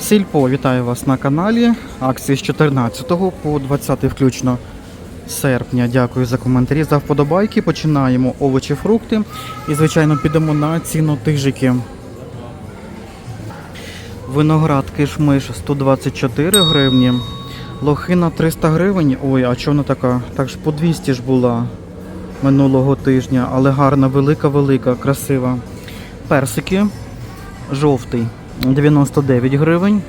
Сільпо, вітаю вас на каналі. Акції з 14 по 20 включно серпня. Дякую за коментарі, за вподобайки. Починаємо овочі, фрукти. І, звичайно, підемо на цінотижики. Виноград кишмиш 124 гривні. Лохина 300 гривень. Ой, а чого вона така? Так ж по 200 ж була минулого тижня, але гарна, велика, велика, красива. Персики жовтий 99 гривень.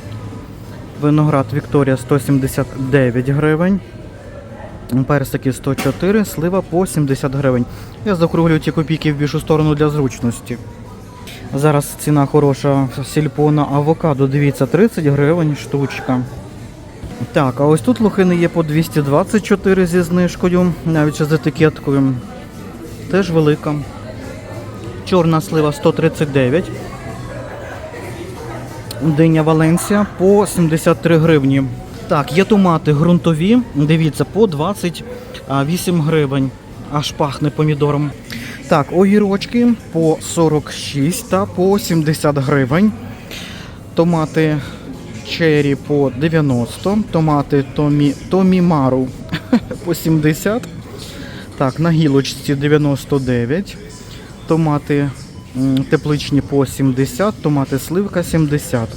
Виноград Вікторія 179 гривень. Персики 104, слива по 70 гривень. Я закруглюю ті копійки в більшу сторону для зручності. Зараз ціна хороша сільпо на авокадо. Дивіться, 30 гривень штучка. Так, а ось тут лохини є по 224 зі знижкою, навіть з етикеткою. Теж велика. Чорна слива 139. Диня Валенсія по 73 гривні. Так, є томати ґрунтові, дивіться, по 28 гривень. Аж пахне помідором. Так, огірочки по 46 та по 70 гривень. Томати черрі по 90, томати Томі, Томі Мару по 70. Так, на гілочці 99. Томати тепличні по 70, томати сливка 70.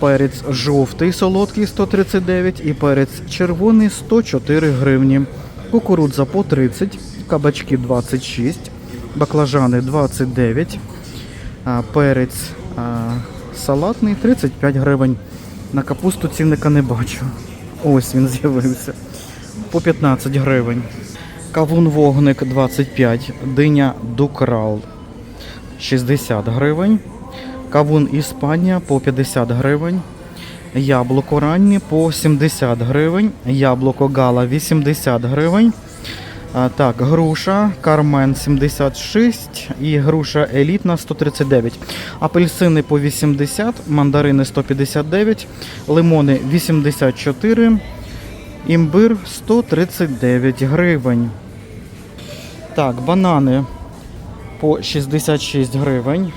Перець жовтий солодкий 139 і перець червоний 104 гривні. Кукурудза по 30, кабачки 26, баклажани 29, перець салатний 35 гривень. На капусту цінника не бачу. Ось він з'явився. По 15 гривень. Кавун вогник 25, диня дукрал 60 гривень. Кавун Іспанія по 50 гривень. Яблуко раннє по 70 гривень. Яблуко гала 80 гривень. Так, груша Кармен 76 і груша елітна 139. Апельсини по 80, мандарини 159, лимони 84, імбир 139 гривень. Так, банани по 66 гривень.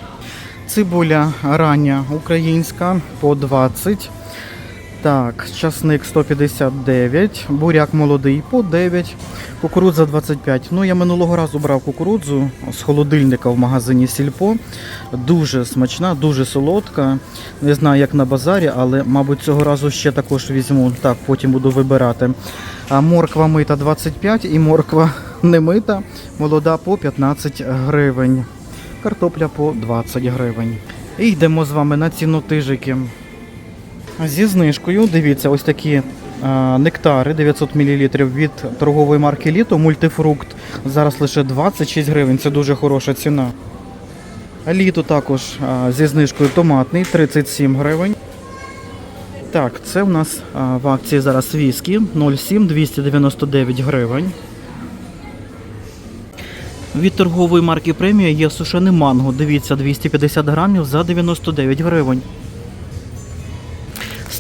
Цибуля рання українська по 20. Так, часник 159, буряк молодий по 9, кукурудза 25. Ну, я минулого разу брав кукурудзу з холодильника в магазині Сільпо. Дуже смачна, дуже солодка. Не знаю, як на базарі, але, мабуть, цього разу ще також візьму. Так, потім буду вибирати. А морква мита 25 і морква не мита, молода по 15 гривень. Картопля по 20 гривень. І йдемо з вами на цінотижики. Зі знижкою, дивіться, ось такі а, нектари 900 мл від торгової марки Літо, мультифрукт. Зараз лише 26 гривень, це дуже хороша ціна. Літо також а, зі знижкою томатний 37 гривень. Так, це в нас а, в акції зараз віскі 0,7 299 гривень. Від торгової марки премія є сушене манго. Дивіться, 250 грамів за 99 гривень.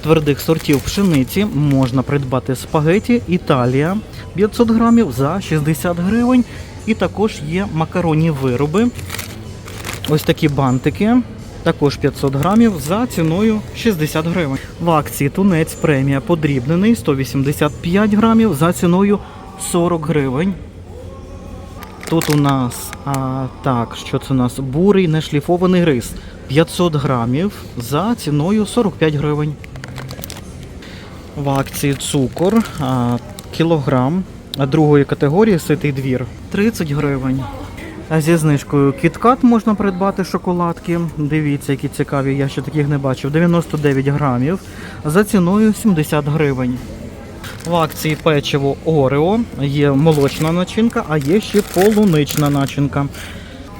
Твердих сортів пшениці можна придбати спагеті Італія 500 грамів за 60 гривень. І також є макаронні вироби. Ось такі бантики. Також 500 грамів за ціною 60 гривень. В акції тунець премія подрібнений 185 грамів за ціною 40 гривень. Тут у нас а, так, що це у нас? Бурий нешліфований рис 500 грамів за ціною 45 гривень. В акції цукор кілограм другої категорії ситий двір 30 гривень. Зі знижкою кіткат можна придбати шоколадки. Дивіться, які цікаві, я ще таких не бачив. 99 грамів за ціною 70 гривень. В акції печиво Орео є молочна начинка, а є ще полунична начинка.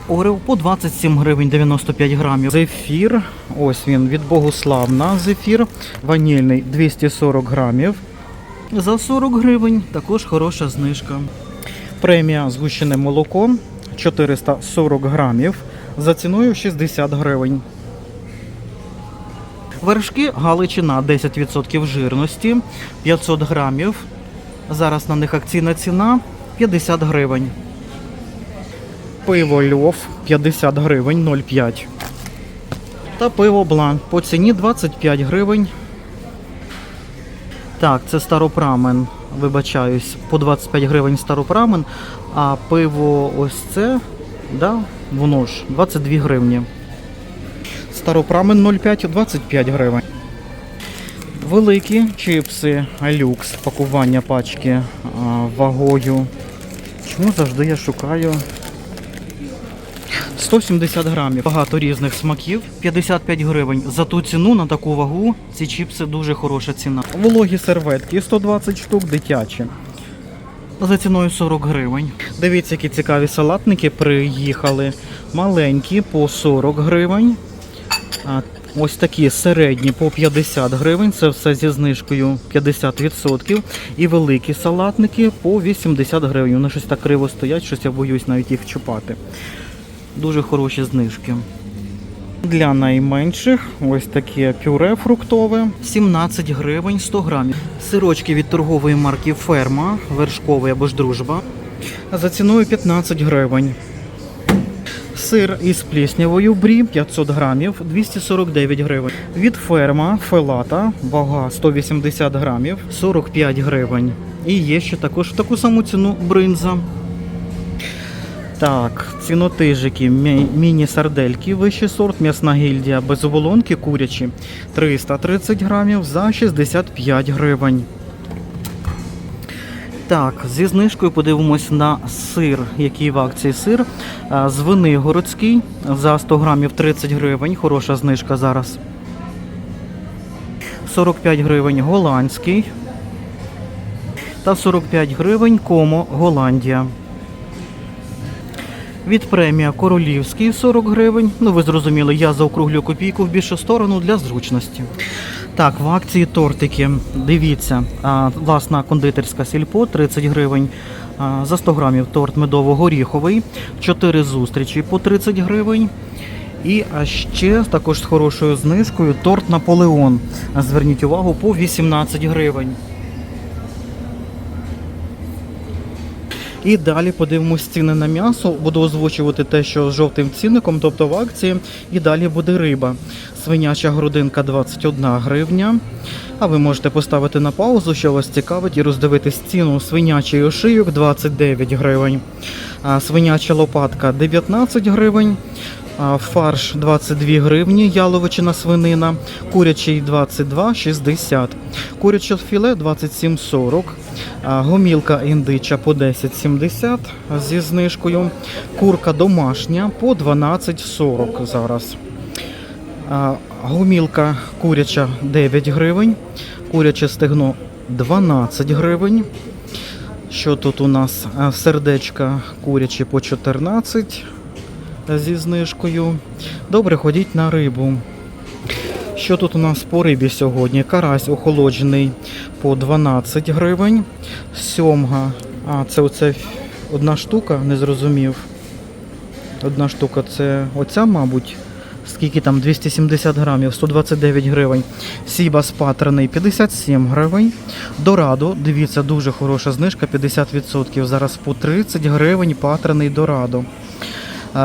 Орео по 27 гривень 95 грамів. Зефір, ось він від Богуславна зефір, ванільний 240 грамів. За 40 гривень також хороша знижка. Премія згущене молоко 440 грамів за ціною 60 гривень. Вершки Галичина 10% жирності 500 грамів. Зараз на них акційна ціна 50 гривень. Пиво льов 50 гривень 0,5. Та пиво блан по ціні 25 гривень. Так, це старопрамен, вибачаюсь, по 25 гривень старопрамен, а пиво ось це, да, воно ж 22 гривні. Старопрамен 0,5 25 гривень. Великі чипси люкс, пакування пачки а, вагою. Чому завжди я шукаю 170 грамів. Багато різних смаків. 55 гривень. За ту ціну на таку вагу ці чіпси дуже хороша ціна. Вологі серветки 120 штук дитячі. За ціною 40 гривень. Дивіться, які цікаві салатники приїхали. Маленькі по 40 гривень. А, ось такі середні по 50 гривень. Це все зі знижкою 50%. І великі салатники по 80 гривень. Вони щось так криво стоять, щось я боюсь навіть їх чупати. Дуже хороші знижки. Для найменших ось таке пюре фруктове 17 гривень 100 грамів. Сирочки від торгової марки Ферма, вершковий або ж дружба. За ціною 15 гривень. Сир із пліснявою брі 500 грамів 249 гривень. Від ферма фелата, вага 180 грамів 45 гривень. І є ще також в таку саму ціну бринза. Так, цінотижики, міні-сардельки, вищий сорт, м'ясна гільдія, без оболонки курячі 330 грамів за 65 гривень. Так, зі знижкою подивимось на сир, який в акції сир. Звини городський за 100 грамів 30 гривень. Хороша знижка зараз. 45 гривень голландський. Та 45 гривень комо Голландія. Від премія Королівський 40 гривень. Ну, ви зрозуміли, я заокруглю копійку в більшу сторону для зручності. Так, в акції тортики. Дивіться, власна кондитерська сільпо 30 гривень. За 100 грамів торт медово-горіховий, 4 зустрічі по 30 гривень. І а ще також з хорошою знижкою торт Наполеон. Зверніть увагу по 18 гривень. І далі подивимось ціни на м'ясо. Буду озвучувати те, що з жовтим цінником, тобто в акції. І далі буде риба. Свиняча грудинка 21 гривня. А ви можете поставити на паузу, що вас цікавить, і роздивитись ціну свинячий ошийок 29 гривень. А свиняча лопатка 19 гривень. Фарш 22 гривні, яловичина свинина, курячий 22,60, куряче філе 27,40, гомілка індича по 10,70 зі знижкою, курка домашня по 12,40 зараз. А, Гумілка куряча 9 гривень, куряче стегно 12 гривень. Що тут у нас? Сердечка курячі по 14 зі знижкою. Добре, ходіть на рибу. Що тут у нас по рибі сьогодні? Карась охолоджений по 12 гривень. Сьомга. А, це оце одна штука, не зрозумів. Одна штука це оця, мабуть. Скільки там? 270 грамів, 129 гривень. Сібас патрений 57 гривень. Дорадо, дивіться, дуже хороша знижка, 50%. Зараз по 30 гривень патрений Дорадо.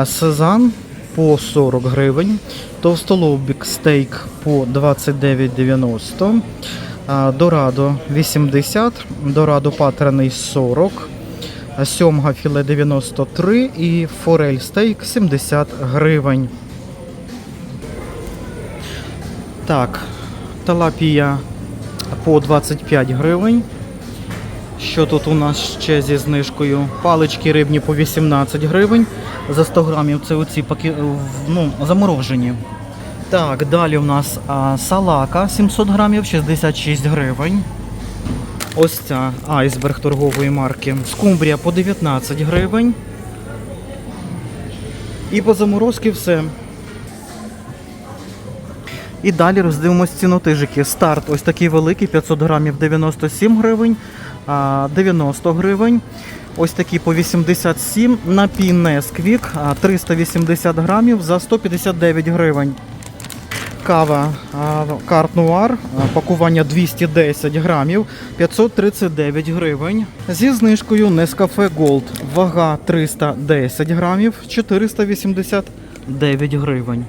Сезан по 40 гривень. Товстолобік стейк по 29,90. Дорадо 80. Дорадо патрений 40. а Сьомга філе 93 і форель стейк 70 гривень. Так, талапія по 25 гривень. Що тут у нас ще зі знижкою? Палички рибні по 18 гривень за 100 грамів. Це оці паки... ну, заморожені. Так, далі у нас а, салака 700 грамів, 66 гривень. Ось ця айсберг торгової марки. Скумбрія по 19 гривень. І по заморозки все. І далі роздивимось цінотижики. Старт ось такий великий, 500 грамів 97 гривень, 90 гривень. Ось такі по 87. Напій Несквік а, 380 грамів за 159 гривень. Кава Карт Нуар, пакування 210 грамів, 539 гривень. Зі знижкою Nescafe Gold, вага 310 грамів, 489 гривень.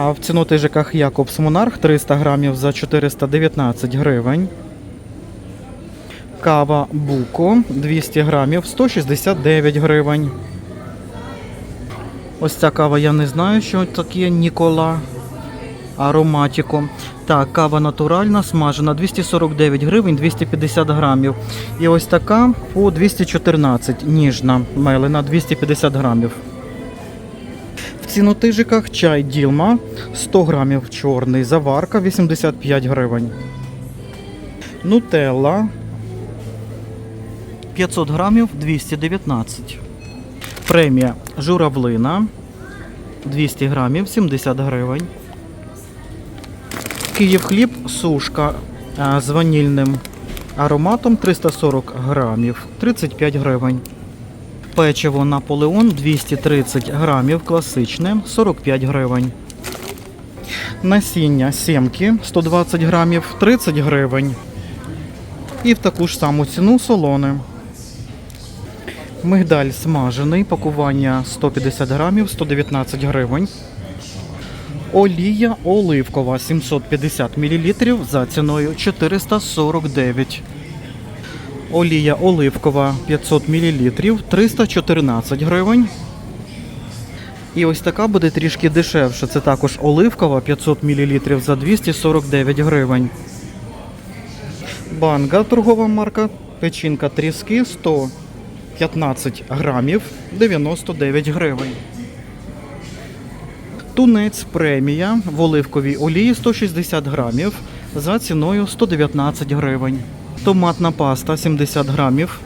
А в цінотижиках Якобс Монарх 300 грамів за 419 гривень. Кава Буко 200 грамів 169 гривень. Ось ця кава я не знаю, що таке Нікола. Ароматіко. Так, кава натуральна, смажена 249 гривень 250 грамів. І ось така по 214 ніжна мелена 250 грамів. В цінотижиках чай Ділма 100 грамів чорний, заварка 85 гривень. Нутелла 500 грамів 219. Премія журавлина 200 грамів 70 гривень. Київ хліб сушка з ванільним ароматом 340 грамів 35 гривень. Печиво Наполеон 230 грамів класичне 45 гривень. Насіння сімки 120 грамів 30 гривень. І в таку ж саму ціну солоне. Мигдаль смажений, пакування 150 грамів 119 гривень. Олія оливкова 750 мл за ціною 449. Олія оливкова 500 мл 314 гривень. І ось така буде трішки дешевше. Це також оливкова 500 мл за 249 гривень. Банга торгова марка. Печінка тріски 115 грамів 99 гривень. Тунець премія в оливковій олії 160 грамів за ціною 119 гривень. Томатна паста 70 грамів.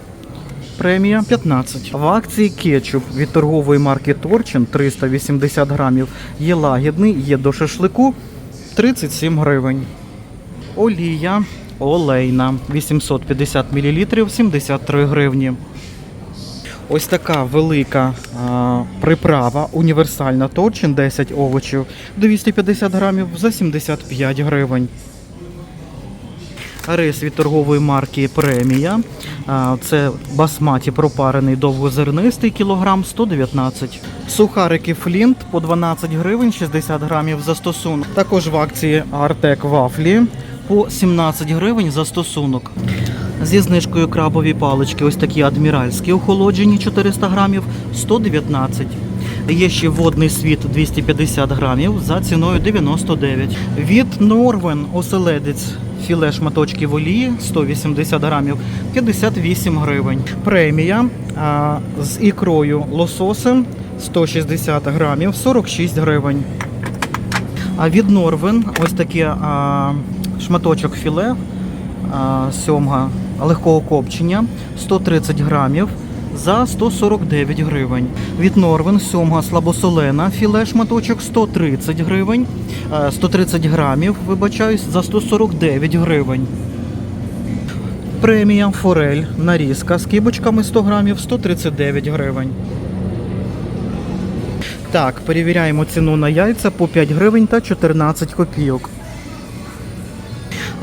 Премія 15. В акції кетчуп від торгової марки Торчин 380 грамів. Є лагідний, є до шашлику 37 гривень. Олія олейна 850 мл 73 гривні. Ось така велика а, приправа, універсальна торчин 10 овочів 250 грамів за 75 гривень. Рис від торгової марки Премія. Це басматі пропарений довгозернистий кілограм 119. Сухарики Флінт по 12 гривень 60 грамів за стосунок. Також в акції Артек Вафлі по 17 гривень за стосунок. Зі знижкою крабові палички, ось такі адміральські охолоджені 400 грамів 119. Є ще водний світ 250 грамів за ціною 99. Від Норвен оселедець філе шматочки в олії 180 грамів 58 гривень. Премія а, з ікрою лососем 160 грамів 46 гривень. А від Норвен ось таке а, шматочок філе а, сьомга легкого копчення 130 грамів за 149 гривень. Від Норвен сьомга слабосолена філе шматочок 130 гривень, е, 130 грамів, вибачаюсь, за 149 гривень. Премія форель нарізка з кибочками 100 грамів 139 гривень. Так, перевіряємо ціну на яйця по 5 гривень та 14 копійок.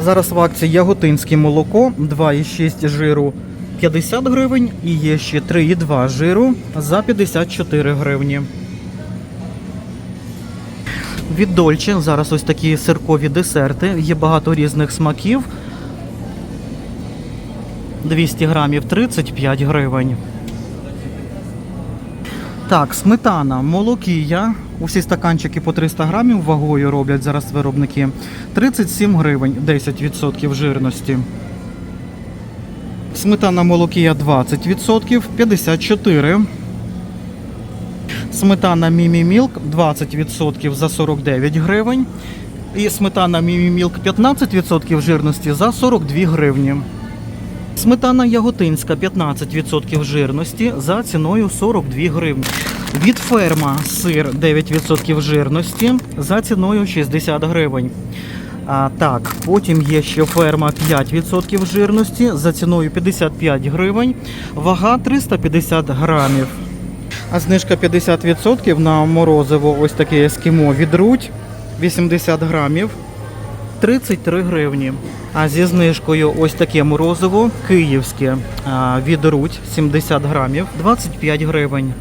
Зараз в акції яготинське молоко 2,6 жиру 50 гривень і є ще 3,2 жиру за 54 гривні. Від Дольче зараз ось такі сиркові десерти. Є багато різних смаків. 200 грамів 35 гривень. Так, сметана, молокія. Усі стаканчики по 300 грамів вагою роблять зараз виробники. 37 гривень, 10% жирності. Сметана молокія 20%, 54. Сметана Мімі Мілк 20% за 49 гривень. І сметана Мімі Мілк 15% жирності за 42 гривні. Сметана яготинська 15% жирності за ціною 42 гривні. Від ферма сир 9% жирності за ціною 60 гривень. А, так, потім є ще ферма 5% жирності за ціною 55 гривень, вага 350 грамів. А знижка 50% на морозиво ось таке ескімо від Рудь 80 грамів. 33 гривні. А зі знижкою ось таке морозиво київське а, від Рудь 70 грамів 25 гривень.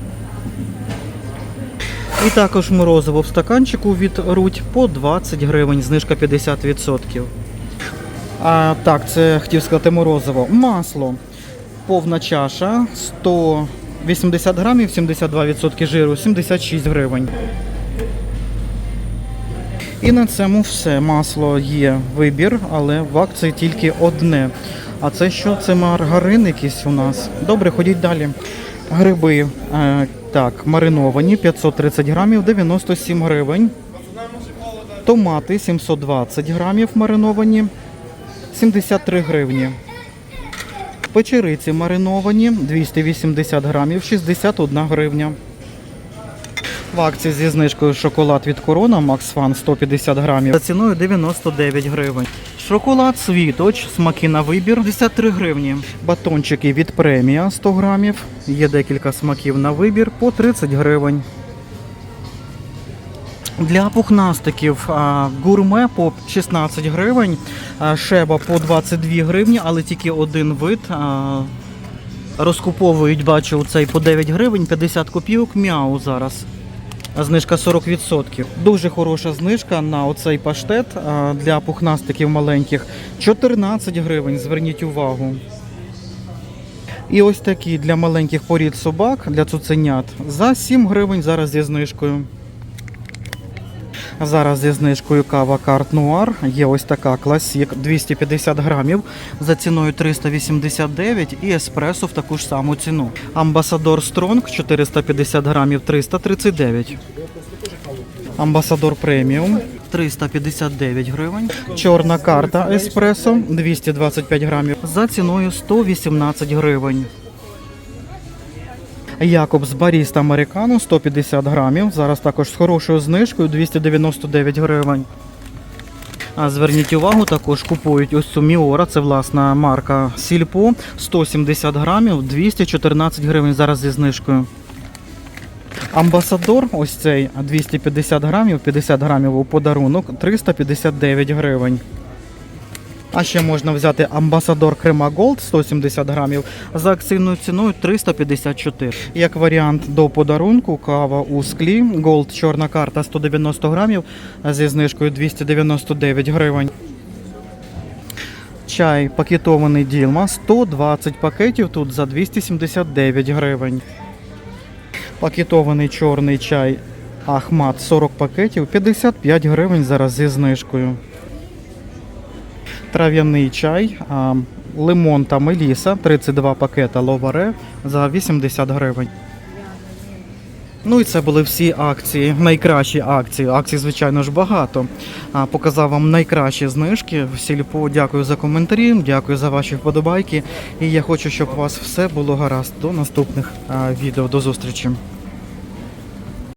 І також морозиво в стаканчику від Рудь по 20 гривень, знижка 50%. А, так, це хотів сказати морозиво. Масло. Повна чаша 180 грамів, 72% жиру, 76 гривень. І на цьому все. Масло є вибір, але в акції тільки одне. А це що? Це маргарин якийсь у нас. Добре, ходіть далі. Гриби е, так, мариновані 530 грамів, 97 гривень. Томати 720 грамів мариновані, 73 гривні. Печериці мариновані 280 грамів, 61 гривня. В акції зі знижкою шоколад від Корона Max Fun 150 грамів за ціною 99 гривень. Шоколад Світоч, смаки на вибір 53 гривні. Батончики від премія 100 грамів. Є декілька смаків на вибір по 30 гривень. Для пухнастиків гурме по 16 гривень, шеба по 22 гривні, але тільки один вид. Розкуповують, бачу, цей по 9 гривень, 50 копійок м'яу зараз. Знижка 40%. Дуже хороша знижка на оцей паштет для пухнастиків маленьких. 14 гривень, зверніть увагу. І ось такі для маленьких порід собак, для цуценят, за 7 гривень зараз зі знижкою. Зараз зі знижкою кава Карт Нуар. Є ось така класік 250 грамів за ціною 389 і еспресо в таку ж саму ціну. Амбасадор Стронг 450 грамів 339. Амбасадор преміум 359 гривень. Чорна карта еспресо 225 грамів за ціною 118 гривень. Якобс Баріста Американо 150 грамів. Зараз також з хорошою знижкою 299 гривень. А зверніть увагу, також купують ось цю Міора, це власна марка Сільпо 170 грамів, 214 гривень зараз зі знижкою. Амбасадор, ось цей 250 грамів, 50 грамів у подарунок, 359 гривень. А ще можна взяти амбасадор Крема Голд 170 грамів за акційною ціною 354. Як варіант до подарунку, кава у склі Голд чорна карта 190 грамів зі знижкою 299 гривень. Чай пакетований Ділма 120 пакетів тут за 279 гривень. Пакетований чорний чай Ахмат 40 пакетів 55 гривень зараз зі знижкою трав'яний чай, лимон та меліса, 32 пакета ловаре за 80 гривень. Ну і це були всі акції, найкращі акції. Акцій, звичайно ж, багато. Показав вам найкращі знижки. Сільпо дякую за коментарі, дякую за ваші вподобайки. І я хочу, щоб у вас все було гаразд. До наступних відео. До зустрічі.